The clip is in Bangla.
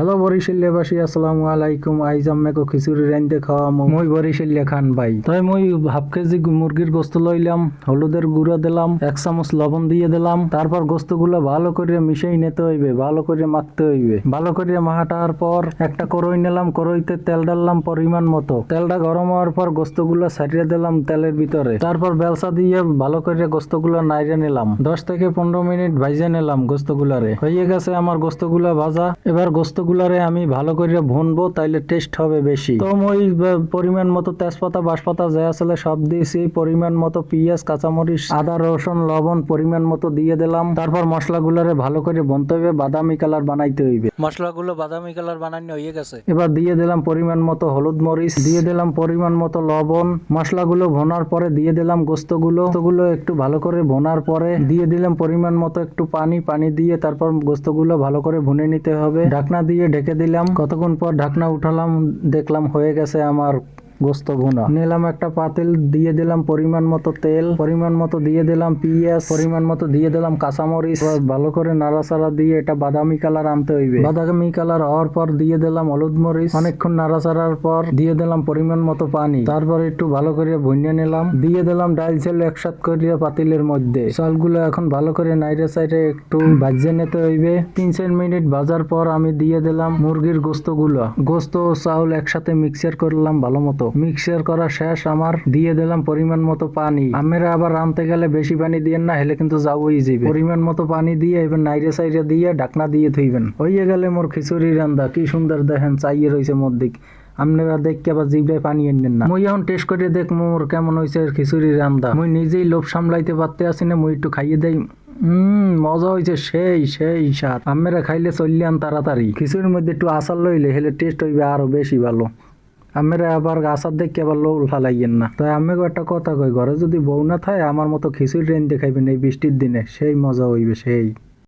হ্যালো বরিশাল্যবাসী আসসালামু আলাইকুম আইজ আম্মেকো খিচুড়ি রাইন্দে খাওয়া মই বরিশাল্যা খান ভাই তাই মই হাফ কেজি মুরগির গোস্ত লইলাম হলুদের গুঁড়া দিলাম এক চামচ লবণ দিয়ে দিলাম তারপর গোস্তগুলো ভালো করে মিশাই নিতে হইবে ভালো করে মাখতে হইবে ভালো করে মাখাটার পর একটা করই নিলাম করইতে তেল ডাললাম পরিমাণ মতো তেলটা গরম হওয়ার পর গোস্তগুলো ছাড়িয়ে দিলাম তেলের ভিতরে তারপর বেলসা দিয়ে ভালো করে গোস্তগুলো নাইরে নিলাম দশ থেকে পনেরো মিনিট ভাইজে নিলাম গোস্তগুলারে হয়ে গেছে আমার গোস্তগুলা ভাজা এবার গোস্তগুলারে আমি ভালো করে ভুনবো তাইলে টেস্ট হবে বেশি। তো ওই পরিমাণ মতো তেজপাতা বাঁশপাতা যা আসলে সব দিয়েছি পরিমাণ মতো পেঁয়াজ কাঁচামরিচ আদা রসুন লবণ পরিমাণ মতো দিয়ে দিলাম। তারপর মশলাগুলারে ভালো করে বনতে হইবে বাদামি কালার বানাইতে হইবে। মশলাগুলো বাদামি কালার বানানো হয়ে গেছে। এবার দিয়ে দিলাম পরিমাণ মতো হলুদ মরিচ দিয়ে দিলাম পরিমাণ মতো লবণ। মশলাগুলো ভোনার পরে দিয়ে দিলাম গোস্তগুলো। গোস্তগুলো একটু ভালো করে ভোনার পরে দিয়ে দিলাম পরিমাণ মতো একটু পানি পানি দিয়ে তারপর গোস্তগুলো ভালো করে ভুনে নিতে হবে। ঢাকনা দিয়ে ঢেকে দিলাম। কতক্ষণ পর ঢাকনা উঠালাম দেখলাম হয়ে গেছে আমার গোস্ত ভুনা নিলাম একটা পাতিল, দিয়ে দিলাম পরিমাণ মতো তেল, পরিমাণ মতো দিয়ে দিলাম পেঁয়াজ, পরিমাণ মতো দিয়ে দিলাম কাঁচামরিচ। ভালো করে নাড়াচাড়া দিয়ে এটা বাদামি কালার আনতে হইবে। বাদামি কালার হওয়ার পর দিয়ে দিলাম হলুদ মরিচ। অনেকক্ষণ নাড়াচাড়ার পর দিয়ে দিলাম পরিমাণ মতো পানি। তারপর একটু ভালো করে ভুনিয়ে নিলাম। দিয়ে দিলাম ডাল চাল একসাথ করে পাতিলের মধ্যে। চালগুলো এখন ভালো করে নাইরে সাইডে একটু ভাজিয়ে নিতে হইবে। তিন চার মিনিট ভাজার পর আমি দিয়ে দিলাম মুরগির গোস্তগুলো। গোস্ত ও চাউল একসাথে মিক্সার করলাম ভালো মতো। মিক্সার করা শেষ, আমার দিয়ে দিলাম পরিমাণ মতো পানি। আমেরা আবার রানতে গেলে বেশি পানি দিয়ে না, হেলে কিন্তু যাবই যাবে। পরিমাণ মতো পানি দিয়ে এবার নাইরে সাইডে দিয়ে ঢাকনা দিয়ে থইবেন হইয়ে গেলে মোর খিচুড়ি রান্দা, কি সুন্দর দেখেন, চাইয়ে রয়েছে মধ্যিক আপনারা দেখকে আবার জিভটায় পানি এনেন না। মুই এখন টেস্ট করে দেখ মোর কেমন হয়েছে খিচুড়ি রান্দা। মুই নিজেই লোভ সামলাইতে পারতে আসি না, মুই একটু খাইয়ে দেই। হম মজা হয়েছে সেই সেই স্বাদ। আমেরা খাইলে চললাম তাড়াতাড়ি। খিচুড়ির মধ্যে একটু আচার লইলে, হেলে টেস্ট হইবে আরও বেশি ভালো। আমেরা আবার গাছার দেখে আবার লোল ফালাইয়েন না। তাই আমি একটা কথা কই ঘরে যদি বউ না থাকে, আমার মতো খিচুড়ি রেন দেখাইবেন এই বৃষ্টির দিনে, সেই মজা হইবে সেই।